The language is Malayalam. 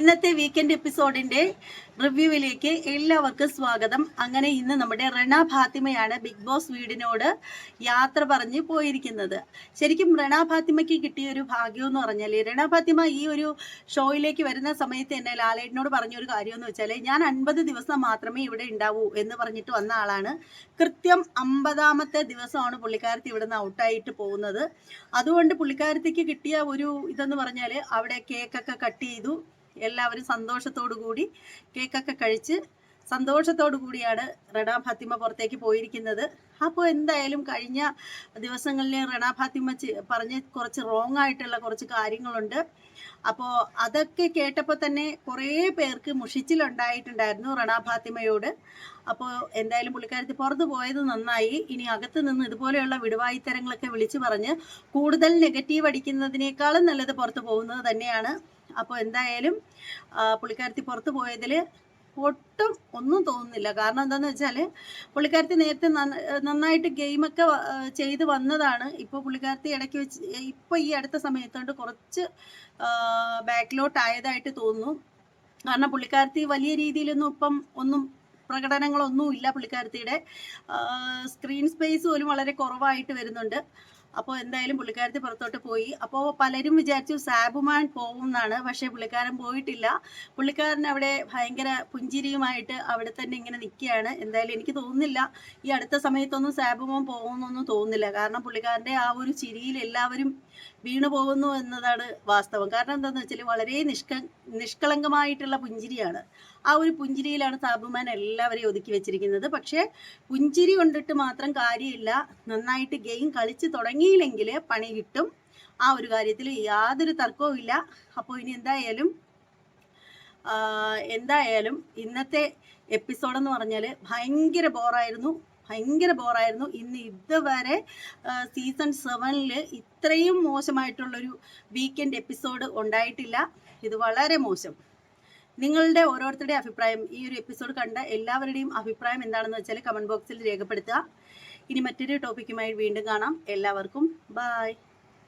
ഇന്നത്തെ വീക്കെൻഡ് എപ്പിസോഡിന്റെ റിവ്യൂവിലേക്ക് എല്ലാവർക്കും സ്വാഗതം. അങ്ങനെ ഇന്ന് നമ്മുടെ റണ ഫാത്തിമയാണ് ബിഗ് ബോസ് വീടിനോട് യാത്ര പറഞ്ഞ് പോയിരിക്കുന്നത്. ശരിക്കും റണ ഫാത്തിമയ്ക്ക് കിട്ടിയ ഒരു ഭാഗ്യം എന്ന് പറഞ്ഞാൽ റണ ഫാത്തിമ ഈ ഒരു ഷോയിലേക്ക് വരുന്ന സമയത്ത് തന്നെ ലാലേട്ടനോട് പറഞ്ഞൊരു കാര്യം എന്ന് വെച്ചാൽ ഞാൻ അൻപത് ദിവസം മാത്രമേ ഇവിടെ ഉണ്ടാവൂ എന്ന് പറഞ്ഞിട്ട് വന്ന ആളാണ്. കൃത്യം അമ്പതാമത്തെ ദിവസമാണ് പുള്ളിക്കാരത്തി ഇവിടെ നിന്ന് ഔട്ടായിട്ട് പോകുന്നത്. അതുകൊണ്ട് പുള്ളിക്കാരത്തിക്ക് കിട്ടിയ ഒരു ഇതെന്ന് പറഞ്ഞാൽ അവിടെ കേക്കൊക്കെ കട്ട് ചെയ്തു. എല്ലാവരും സന്തോഷത്തോടു കൂടി കേക്കൊക്കെ കഴിച്ച് സന്തോഷത്തോടു കൂടിയാണ് റണ ഫാത്തിമ പുറത്തേക്ക് പോയിരിക്കുന്നത്. അപ്പോൾ എന്തായാലും കഴിഞ്ഞ ദിവസങ്ങളിൽ റണ ഫാത്തിമ പറഞ്ഞ് കുറച്ച് റോങ് ആയിട്ടുള്ള കുറച്ച് കാര്യങ്ങളുണ്ട്. അപ്പോൾ അതൊക്കെ കേട്ടപ്പോൾ തന്നെ കുറേ പേർക്ക് മുഷിച്ചിലുണ്ടായിട്ടുണ്ടായിരുന്നു റണ ഫാത്തിമയോട്. അപ്പോൾ എന്തായാലും പുള്ളിക്കാരത്തി പുറത്ത് പോയത് നന്നായി. ഇനി അകത്ത് നിന്ന് ഇതുപോലെയുള്ള വിടുവായിത്തരങ്ങളൊക്കെ വിളിച്ചു പറഞ്ഞ് കൂടുതൽ നെഗറ്റീവ് അടിക്കുന്നതിനേക്കാളും നല്ലത് പുറത്ത് പോകുന്നത് തന്നെയാണ്. അപ്പോൾ എന്തായാലും പുള്ളിക്കാരത്തി പുറത്ത് പോയതിൽ ഒട്ടും ഒന്നും തോന്നുന്നില്ല. കാരണം എന്താണെന്ന് വെച്ചാൽ പുള്ളിക്കാരത്തി നേരത്തെ നന്നായിട്ട് ഗെയിമൊക്കെ ചെയ്ത് വന്നതാണ്. ഇപ്പോൾ പുള്ളിക്കാരത്തി ഇടയ്ക്ക് വെച്ച് ഇപ്പോൾ ഈ അടുത്ത സമയത്തോണ്ട് കുറച്ച് ബാക്കിലോട്ട് ആയതായിട്ട് തോന്നുന്നു. കാരണം പുള്ളിക്കാരത്തി വലിയ രീതിയിലൊന്നും ഇപ്പം ഒന്നും പ്രകടനങ്ങളൊന്നും ഇല്ല പുള്ളിക്കാരത്തിയുടെ സ്ക്രീൻ സ്പേസ് പോലും വളരെ കുറവായിട്ട് വരുന്നുണ്ട്. അപ്പോൾ എന്തായാലും പുള്ളിക്കാരത്തി പുറത്തോട്ട് പോയി. അപ്പോൾ പലരും വിചാരിച്ചു സാബുമാൻ പോകും എന്നാണ് പക്ഷേ പുള്ളിക്കാരൻ പോയിട്ടില്ല. പുള്ളിക്കാരൻ അവിടെ ഭയങ്കര പുഞ്ചിരിയുമായിട്ട് അവിടെ തന്നെ ഇങ്ങനെ നിൽക്കുകയാണ്. എന്തായാലും എനിക്ക് തോന്നുന്നില്ല ഈ അടുത്ത സമയത്തൊന്നും സാബുമാൻ പോകുമെന്നൊന്നും തോന്നുന്നില്ല. കാരണം പുള്ളിക്കാരന്റെ ആ ഒരു ചിരിയിൽ എല്ലാവരും വീണു പോകുന്നു എന്നതാണ് വാസ്തവം. കാരണം എന്താണെന്ന് വെച്ചാൽ വളരെ നിഷ്ക നിഷ്കളങ്കമായിട്ടുള്ള പുഞ്ചിരിയാണ്. ആ ഒരു പുഞ്ചിരിയിലാണ് സാബുമാൻ എല്ലാവരെയും ഒതുക്കി വെച്ചിരിക്കുന്നത്. പക്ഷേ പുഞ്ചിരി കൊണ്ടിട്ട് മാത്രം കാര്യമില്ല. നന്നായിട്ട് ഗെയിം കളിച്ച് തുടങ്ങിയില്ലെങ്കിൽ പണി കിട്ടും. ആ ഒരു കാര്യത്തിൽ യാതൊരു തർക്കവും ഇല്ല. അപ്പോൾ ഇനി എന്തായാലും എന്തായാലും ഇന്നത്തെ എപ്പിസോഡെന്ന് പറഞ്ഞാൽ ഭയങ്കര ബോറായിരുന്നു ഭയങ്കര ബോറായിരുന്നു. ഇന്ന് ഇതുവരെ സീസൺ സെവനിൽ ഇത്രയും മോശമായിട്ടുള്ളൊരു വീക്കെൻഡ് എപ്പിസോഡ് ഉണ്ടായിട്ടില്ല. ഇത് വളരെ മോശം. നിങ്ങളുടെ ഓരോരുത്തരുടെ അഭിപ്രായം ഈ ഒരു എപ്പിസോഡ് കണ്ട എല്ലാവരുടെയും അഭിപ്രായം എന്താണെന്ന് വെച്ചാൽ കമന്റ് ബോക്സിൽ രേഖപ്പെടുത്തുക. ഇനി മറ്റൊരു ടോപ്പിക്കുമായി വീണ്ടും കാണാം. എല്ലാവർക്കും ബായ്